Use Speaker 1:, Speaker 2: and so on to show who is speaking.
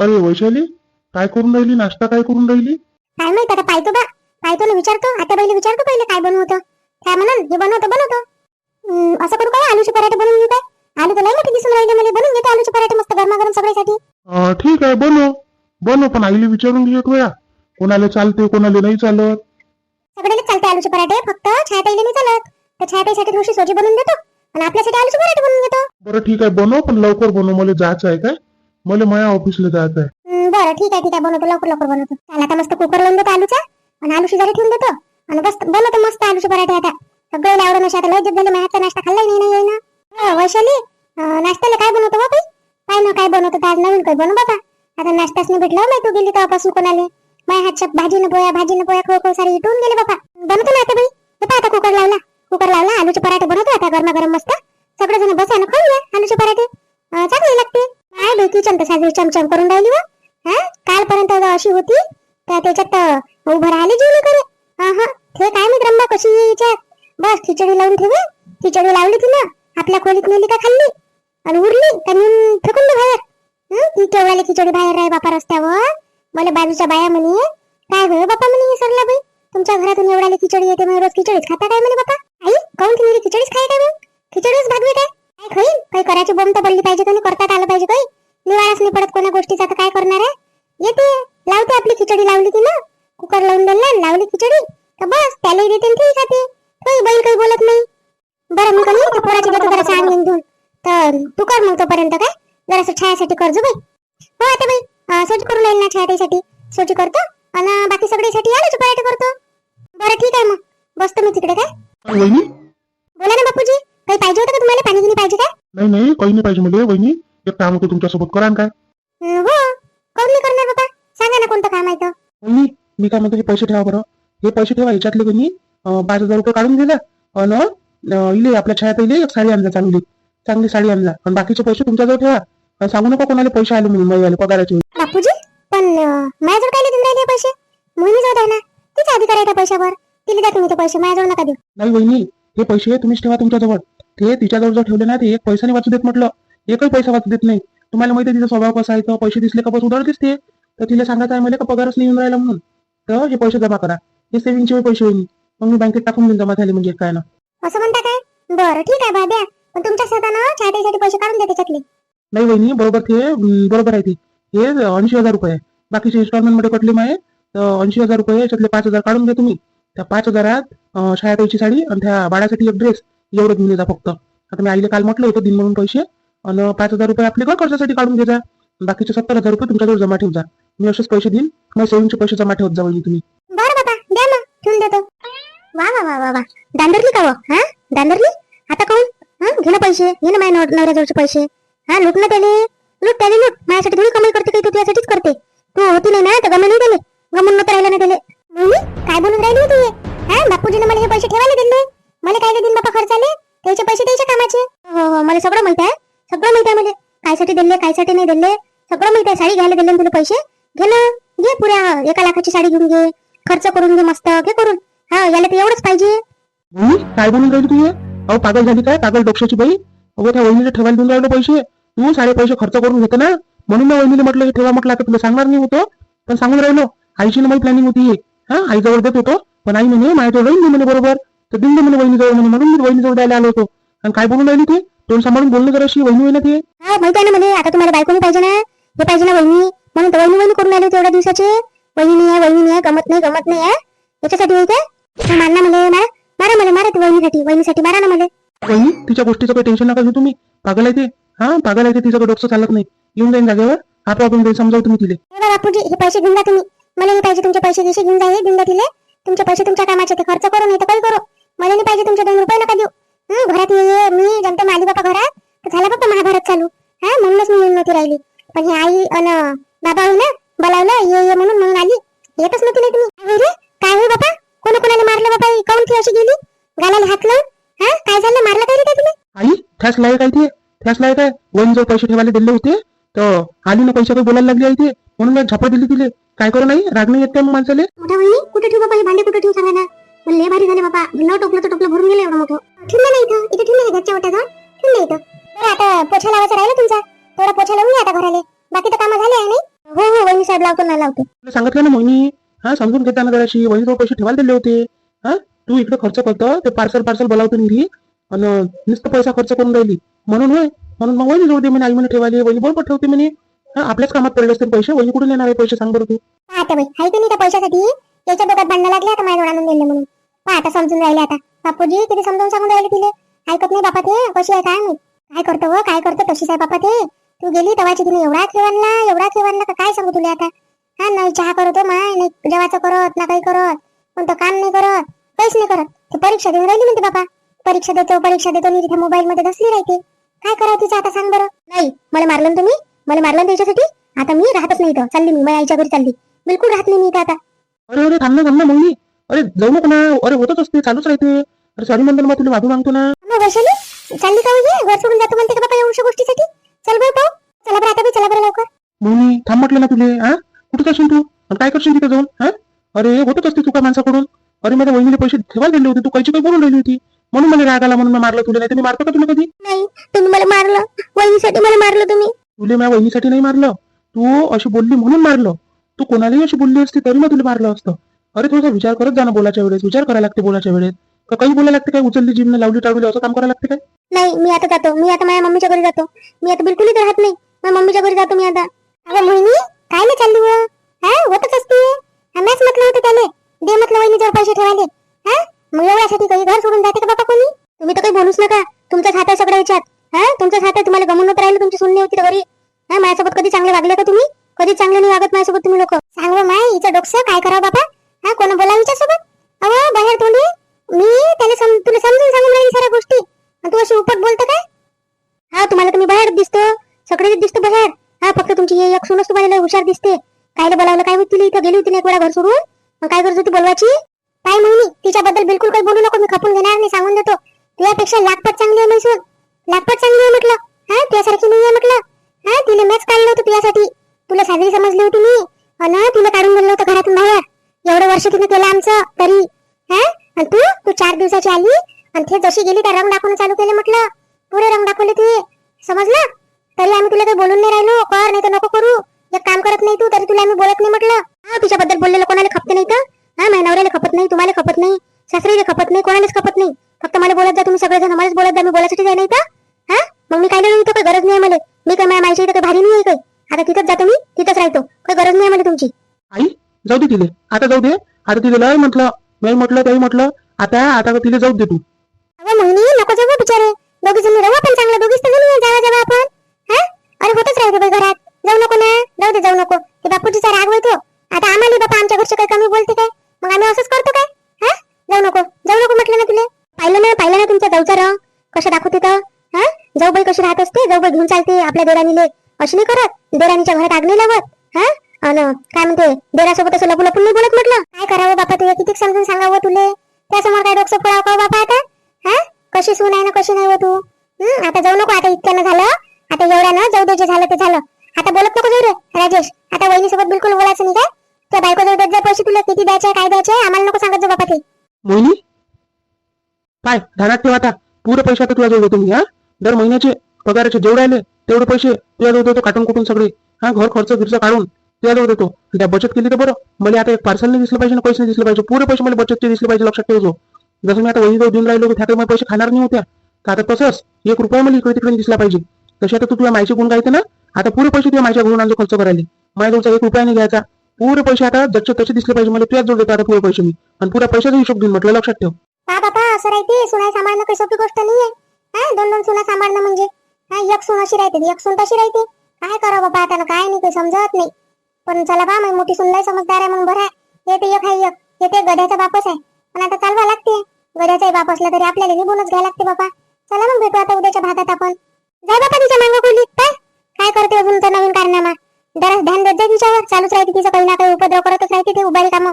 Speaker 1: अरे वैशाली काय करून राहिली? नाश्ता काय करून राहिली?
Speaker 2: काय माहीत आता पाहतो बा. पाहतो ना विचारतो आता पहिले विचारतो पहिले काय बनवतो. काय म्हणाल? हे बनवतो बनवतो. असं करू काय? आलूचे पराठे बनवून घेऊ काय? आलू तर मोठे दिसून राहिले मला. बनवून घेतो आलूचे पराठे मस्त गरमागरम सगळ्यासाठी.
Speaker 1: ठीक आहे बनव. बनव पण आईला विचारून घे एक वेळा. कोणाला चालते कोणाला नाही चालत.
Speaker 2: सगळ्याला चालते आलूचे पराठे. फक्त छायाताईला नाही चालत. तर छायाताईसाठी थोडीशी सोजी बनवून देतो. आणि आपल्यासाठी आलूचे पराठे बनवून घेतो.
Speaker 1: बरं ठीक आहे बनव पण लवकर बनव. मला जायचं आहे काय? मला माया ऑफिसला जायचं आहे
Speaker 2: हम्म, बरं ठीक आहे ठीक आहे. बनवतो लवकर लवकर बनवतो. त्याला आता मस्त कुकर लावून देतो आलूचा आणि आलू शिजारी ठेवून देतो. आणि बस बनवतो मस्त आलूचे पराठे आता. सगळे आवडून अशा आता लज्जत झाली झाले माझ्या नाश्ता खाल्लाय नाही नाही ना. हो, वैशाली अं, नाश्त्याला काय बनवतो बा बाई? काय ना काय बनवतो तर आज नवीन काय बनव बाबा. आता नाश्ताच नाही भेटला नाही तू गेली तेव्हापासून कोणाले. माझ्या हातच्या भाजीनं पोया भाजीनं पोया खो खो सारी इटून गेले बाबा. बनवतो ना आता बाई. हे पहा आता कुकर लावला. कुकर लावला आलूचे पराठे बनवतो आता गरमागरम मस्त. सगळेजण बसा ना खाऊया आलूचे पराठे. अं, चांगले लागते काय बाई किचन चमचम करून राहिली वा हा? कालपर्यंत अशी होती. तर त्याच्यात उभं राहिले जीवली करे. हा हा ते काय मी रंबा कशी येईच्या बस खिचडी लावून ठेवे. खिचडी लावली तिनं आपल्या खोलीत नेली का खाल्ली? आणि उरली तर नेऊन फेकून दे बाहेर. ती केवढ्याला खिचडी बाहेर आहे बापा रस्त्यावर. मला बाजूच्या बाया म्हणे काय होय बापा? म्हणे हे सरला बाई. तुमच्या घरातून एवढ्याला खिचडी येते मग रोज खिचडीच खाता काय म्हणे बापा? आई काऊन तुम्ही खिचडीच खाय काय मग खिचडीच भागवे काय? काय खाईन काही करायची बोंब तर पडली पाहिजे कोणी करतात आलं पाहिजे काही निवाळाच नाही पडत कोणा गोष्टीचा तर काय करणार आहे? येते. लावते आपली खिचडी. लावली तिनं कुकर लावून दिला लावली खिचडी. तर बस त्याला देते आणि ती खाते. काही बैल काही बोलत नाही. बरं मी त्या पोराची देतो जरा सांग घेऊन. तर तू कर मग तोपर्यंत काय? जरासं छायासाठी कर्ज बाई. हो आता बाई. सोजी करून राहील ना छायासाठी सोजी करतो आणि बाकी सगळ्यासाठी आलूचे पराठे करतो. बरं ठीक आहे मग. बसतो मी तिकडे काय? बोला ना बापूजी. काही पाहिजे होतं का तुम्हाला? पाणी गिनी पाहिजे काय?
Speaker 1: नाही नाही काही नाही पाहिजे मला वहिनी. एक काम होतं तुमच्यासोबत करा ना काय?
Speaker 2: हो कोण नाही करणार बाबा सांगा ना कोणतं काम आहे तर
Speaker 1: वहिनी मी काय म्हणतो हे पैसे ठेवा बरं. हे पैसे ठेवा याच्यातले अं, पाच हजार रुपये काढून दिला आणि अं, इले आपल्या छायात इले एक साडी आणजा चांगली. चांगली साडी आणजा. आणि बाकीचे पैसे तुमच्याजवळ ठेवा. अं, सांगू नका कोणाला पैसे आले म्हणून आले पगाराचे.
Speaker 2: बापूजी पण अं, माझ्याजवळ काय देऊन राहिले पैसे? मोहिनी जाऊ द्या ना. तिचा अधिकार आहे त्या पैशावर? तिला द्या तुम्ही ते पैसे माझ्याजवळ नका देऊ.
Speaker 1: नाही वहिनी हे पैसे तुम्हीच ठेवा तुमच्याजवळ ते तिच्याजवळ जर ठेवले ना ते एक पैसा नाही वाचू देत म्हटलं. एकही पैसा वाचू देत नाही. तुम्हाला माहिती तिचा स्वभाव कसा आहे तो पैसे दिसले का बस उधार दिसते तर तिला सांगायचं आहे मला का पगारच नाही येऊन राहिला म्हणून. तर हे पैसे जमा करा. हे सेव्हिंगचे पैसे होईल. मग मी बँकेत टाकून देईन जमा झाले म्हणजे काय ना.
Speaker 2: असं म्हणता काय? बरं ठीक आहे बा द्या पण तुमच्या स्वतःनं छायाताईसाठी पैसे काढून द्या त्याच्यातले.
Speaker 1: नाही वहिनी बरोबर ते बरोबर आहे ते. हे ऐंशी हजार रुपये बाकीचे इन्स्टॉलमेंटमध्ये कटले माहे तर ऐंशी हजार रुपये याच्यातले पाच हजार काढून घ्या तुम्ही. त्या पाच हजारात छायाताईची साडी आणि त्या बाळासाठी एक ड्रेस एवढं घेऊन येजा फक्त. आता मी आईला काल म्हटलं होतं दिन म्हणून पैसे. आणि पाच हजार रुपये आपले घर खर्चासाठी काढून घ्यायचा बाकीचे सत्तर हजार रुपये तुमच्याजवळ जमा ठेवजा मी असेच पैसे देईन. मग सेव्हिंगचे पैसे जमा ठेवत जा तुम्ही.
Speaker 2: बरं बाबा द्या मग ठेवून देतो. वा वा वा वा वा. दांडरली का हो? हा? दांडरली? आता कोण? हा? घे ना पैसे. घे ना माझ्या नवऱ्याजवळचे पैसे. हा लुट ना त्याले. लुट त्याले लुट. माझ्यासाठी थोडी कमाई करते काही तू तुझ्यासाठीच करते. तू होती नाही ना? तर गमन नाही दिले घ्यायला दिले तुला पैसे? घे ना. घे पुऱ्या. एका लाखाची साडी घेऊन घे. खर्च करून घे मस्त. घे करून. हा याला तर एवढंच पाहिजे.
Speaker 1: वहिनी काय बोलून राहिली तू हे? अहो पागल झाली काय? पागल डोक्याची बाई? अगो त्या वहिनीला ठेवायला देऊन राहिलो पैसे. तू सारे पैसे खर्च करून घेतो ना? म्हणून मी वहिनीला म्हटलं हे ठेवा म्हटलं आता तुला सांगणार नाही होतो. पण सांगून राहिलो आईची ना माझी प्लॅनिंग होती हे. हा आई जवळ देत होतो. पण आई म्हणे माझ्याजवळ राहील म्हणे बरोबर. तर देऊन दे म्हणे वहिनी जवळ म्हणे. म्हणून मी वहिनी जवळ द्यायला आलो होतो. आणि काय बोलून राहिली ते? तोंड सांभाळून बोलणं जराशी वहिनी होईल ते?
Speaker 2: हा माहीत आहे ना मला आता तुम्हाला बायकोनी पाहिजे ना. हे पाहिजे ना वहिनी. म्हणून तर वहिनी वहिनी करून आले होते एवढ्या दिवसाचे. वहिनी आहे वहिनी आहे गमत नाही गमत नाही आहे याच्यासाठी होई काय मार ना मला मारा. मारा मला मारा ते वहिनीसाठी. वहिनीसाठी मारा ना मला.
Speaker 1: वहिनी तिच्या गोष्टीचं काही टेन्शन नका घेऊ तुम्ही. पागल आहे ते. हा पागल आहे ते तिचं डोकं चालत नाही. येऊन जाईन जागेवर. हा प्रॉब्लेम जाईल समजावं तुम्ही तिले.
Speaker 2: हे बापूजी हे पैसे घेऊन जा तुम्ही. मला नाही पाहिजे तुमचे पैसे गिसे घेऊन जा हे घेऊन जा तिले. तुमचे पैसे तुमच्या कामाचे ते खर्च करू नाही तर काही करू. मला नाही पाहिजे तुमचे दोन रुपये नका देऊ. हं, घरात ये मी जमते माली बापा घरात झाला बाप्पा महाभारत चालू. हा म्हणूनच मी येऊन नव्हती राहिली. पण हे आई अन बाबा होई ना बोलावलं ये ये म्हणून म्हणून आली. येतच नव्हती नाही तुम्ही. काय होई रे? काय होई बापा कोणा कोणाला मारलं बाबा? ही काऊन ती अशी गेली? गालाला हात लावून? हा? काय झालं? मारलं काय रे काय तुला
Speaker 1: आई ठ्यास लाय काय ते? ठ्यास लाय काय? वहिनी जवळ पैसे ठेवायला दिले होते तर आली ना पैसे काही बोलायला लागली आहे ते. म्हणून मी झापड दिली तिले. काय करू नाही? राग नाही येत काय मग माणसाले.
Speaker 2: मोठ्या वहिनी कुठे ठेवू बाबा हे भांडे? कुठे ठेवू सांगा ना. मला लय भारी झाले बाबा. न टोपलं तर टोपलं भरून गेलं एवढं मोठं. ठेवलं नाही इथं. इथे ठेवलं घरच्या जाऊन? ठेवलं इथं. बरं आता पोछा लावायचा राहिला तुमचा? थोडा पोछा लावून आता घराले. बाकी तर कामं झाले आहे नाही? शाळेत लावतो ना लावतो.
Speaker 1: तुला सांगितलं ना मोहिनी हा समजून घेताना जराशी. वहिनीजवळ पैसे ठेवायला दिले होते. हा तू इकडे खर्च करतो ते पार्सल पार्सल बोलावतो निघी आणि नुसतं पैसा खर्च करून राहिली. म्हणून होय म्हणून मग वहिनी जोडते म्हणे आई म्हणे ठेवायला. वहिनी बरोबर ठेवते म्हणे. हा आपल्याच कामात पडले असते पैसे. वहिनी कुठून येणार आहे पैसे सांग बरं तू.
Speaker 2: आता बाई. हाय नाही त्या पैशासाठी? त्याच्या डोक्यात भांडणं लागले आता माझ्या आणून दिले म्हणून. पहा आता समजून राहिले आता. बापूजी किती समजून सांगून राहिले तिले. ऐकत नाही बापा ते कशी आहे काय काय करतो काय करतो? तशीच आहे बापा ते तू गेली तेव्हाची तिने एवढा खेळ आणला एवढा खेळ आणला का काय सांगू तुला आता? हा नाही चहा करतो माय नाही जेवाचं करत ना काही करत कोणतं काम नाही करत काहीच नाही करत. ते परीक्षा देऊन राहिली म्हणते बापा. परीक्षा देतो परीक्षा देतो आणि तिथे मोबाईल मध्ये बसली राहते. काय करावं तिचं आता सांग बरं? नाही मला मारलं ना तुम्ही? मला मारलं त्याच्यासाठी? आता मी राहतच नाही इथं. चालली मी माझ्या आईच्या घरी चालली. बिलकुल राहत नाही मी इथं आता.
Speaker 1: अरे अरे थांब ना थांब ना मोहिनी अरे जाऊ नको ना. अरे होतच असते चालूच राहते. अरे सॉरी म्हणतो ना मग तुला माफी मागतो ना.
Speaker 2: मग वैशाली चालली का म्हणजे घर सोडून जातो म्हणते का बाबा एवढ्या गोष्टीसाठी? चल पाहू. चला बरं आता बी चला बरं लवकर.
Speaker 1: मोहिनी थांब म्हटलं ना तुले हा? कुठे जाशील तू? आणि काय करशील तिथे जाऊन हा? अरे होतच असते चुका माणसाकडून. अरे माझ्या वहिनीला पैसे ठेवायला दिले होते तू कायची काही बोलून राहिली होती. म्हणून मला राग आला म्हणून मी मारलं तुला. नाही मी मारतो का तुला कधी?
Speaker 2: नाही तुम्ही मला मारलं. वहिनीसाठी मला मारलं तुम्ही.
Speaker 1: तुले माझ्या वहिनीसाठी नाही मारलं. तू अशी बोलली म्हणून मारलं. तू कोणालाही अशी बोलली असती तरी मग तुला मारलं असतं. अरे थोडासा विचार करत जा ना बोलाच्या वेळेस. विचार करायला लागते बोलाच्या वेळेस. का काही बोलायला लागते काय? उचलली जीवन लावली टाळली असं काम करायला लागते काय?
Speaker 2: नाही मी आता जातो. मी आता माझ्या मम्मीच्या घरी जातो. मी आता बिलकुल राहत नाही. माझ्या मम्मीच्या घरी जातो मी आता. अगं मोहिनी काय नाही चालली व हा? होतच असते. आम्हीच म्हटलं होतं त्याने दे म्हटलं जर पैसे ठेवायले. हा? मग एवढ्यासाठी काही घर सोडून जाते का बाबा कोणी? तुम्ही तर काही बोलूच नका. तुमच्याच हात आहे सगळ्या विचार हा? तुमचं हात आहे तुम्हाला गमून राहिलं तुमची सुनणी होती घरी. हा? माझ्यासोबत कधी चांगले वागले का तुम्ही? कधी चांगले नाही वागत माझ्यासोबत तुम्ही लोक. चांगलं माय हिचं डोकसं काय करावं बाबा हुशार दिसते. कायला बोलावलं काय होती इथं गेली होती काम करत नाही तू तरी तुला आम्ही बोलत नाही म्हटलं? हा तिच्याबद्दल बोललेलं कोणाला खपते नाही तर? हा माझ्या नवऱ्याला खपत नाही तुम्हाला खपत नाही सासरीला खपत नाही कोणालाच खपत नाही. फक्त मला बोलत जा तुम्ही सगळेजण मलाच बोलत जा मी बोलायसाठी जाय नाही तर? हा? मग मी काय नाही काही गरज नाही मला. मी काय माझ्या माहिती काही भारी नाही आहे काही. आता तिथंच जातो मी तिथंच राहतो. काही गरज नाही मला तुमची.
Speaker 1: आई जाऊ दे तिले आता जाऊ दे. आता तिथे लय म्हटलं नाही म्हटलं तरी म्हटलं. आता आता तिले जाऊ दे तू.
Speaker 2: अगं मोहिनी नको जाऊ बिचारे. दोघी जणी राहू आपण चांगलं दोघीच तर जावा जावा आपण. हा? अरे होतच राहते घरात. जाऊ नको ना. जाऊ दे जाऊ नको. ते बापूजीचा राग होतो आता आम्हाला बापा आमच्या घरचे काही कमी बोलते काय? मग आम्ही असंच करतो काय? हा? जाऊ नको. जाऊ नको म्हटलं ना तुले. पाहिलं ना पाहिलं ना तुमच्या जाऊचा रंग. कसं दाखवते तर? हा? जाऊ बाई कशी राहत असते? जाऊ बाई घेऊन चालते आपल्या देराणीले. अशी नाही करत. देराणीच्या घरात आग नाही लावत. हा? अन काय म्हणते? देरासोबत असं लपू लपून नाही बोलत म्हटलं? काय करावं बापा तुला? किती समजून सांगावं तुले? त्यासमोर काय डोकं पळाव का हो बापा आता? हा? कशी सून आहे ना कशी नाही हो तू? आता जाऊ नको आता इतक्यानं झालं. आता एवढ्या ना जाऊ दे जे झालं ते झालं. आता बोलत नको जाऊ रे राजेश. आता वहिनीसोबत बिलकुल बोलायचं नाही काय त्या बायको जवळ देत जा पैसे तुला किती द्यायचे काय द्यायचे आम्हाला नको सांगत जा बापा ते.
Speaker 1: मोहिनी काय ध्यानात ठेव आता. पुरे पैसे आता तुला जवळ देतो मी हा? दर महिन्याचे पगाराचे जेवढे आले तेवढे पैसे तुला जवळ देतो काटून कुटून सगळे. हा घर खर्च गिरचा काढून तुला जवळ देतो. त्या बचत केली तर बरं. मला आता एक पार्सल नाही दिसलं पाहिजे ना पैसे नाही दिसले पाहिजे. पुरे पैसे मला बचतचे दिसले पाहिजे लक्षात ठेवतो जसं मी आता वहिनी देऊन राहिलो होतो त्या पैसे खाणार नाही होत्या. तर आता तसंच एक रुपया मला इकडे तिकडे दिसला पाहिजे. तसे आता तू तुला माहिती गुण गायते ना? आता पुरे पैसे तुझ्या माझ्या घरून खर्च करायला. माझ्या जवळचा एक रुपया नाही घ्यायचा. पुरे पैसे आता जसे तसे दिसले पाहिजे मला तुझ्याच जोड देतो आता पुरे पैसे मी. आणि पुऱ्या पैशाचा हिशोब देईन म्हटलं लक्षात ठेव.
Speaker 2: का बापा असं राहते सुना सांभाळणं काही सोपी गोष्ट नाहीये. हा दोन दोन सुना सांभाळणं म्हणजे? हा एक सून अशी राहते एक सून तशी राहते. काय करावं बाबा आता काय नाही काही समजत नाही. पण चला बा मग मोठी सुनलाय समजदार आहे मग बरं आहे. हे ते एक आहे एक. हे ते गध्याचा बापच आहे. पण आता चालवा लागते. गध्याचाही बाप असला तरी आपल्याला निघूनच घ्यायला लागते बाबा चला मग भेटू आता उद्याच्या भागात आपण. जाय बापा तिच्या मांग खोलीत काय काय करते अजून तर नवीन कारनामा? दरस ध्यान देत तिच्यावर. चालूच राहते तिचं काही ना काही उपद्रव करतच राहते ते उभारी कामं.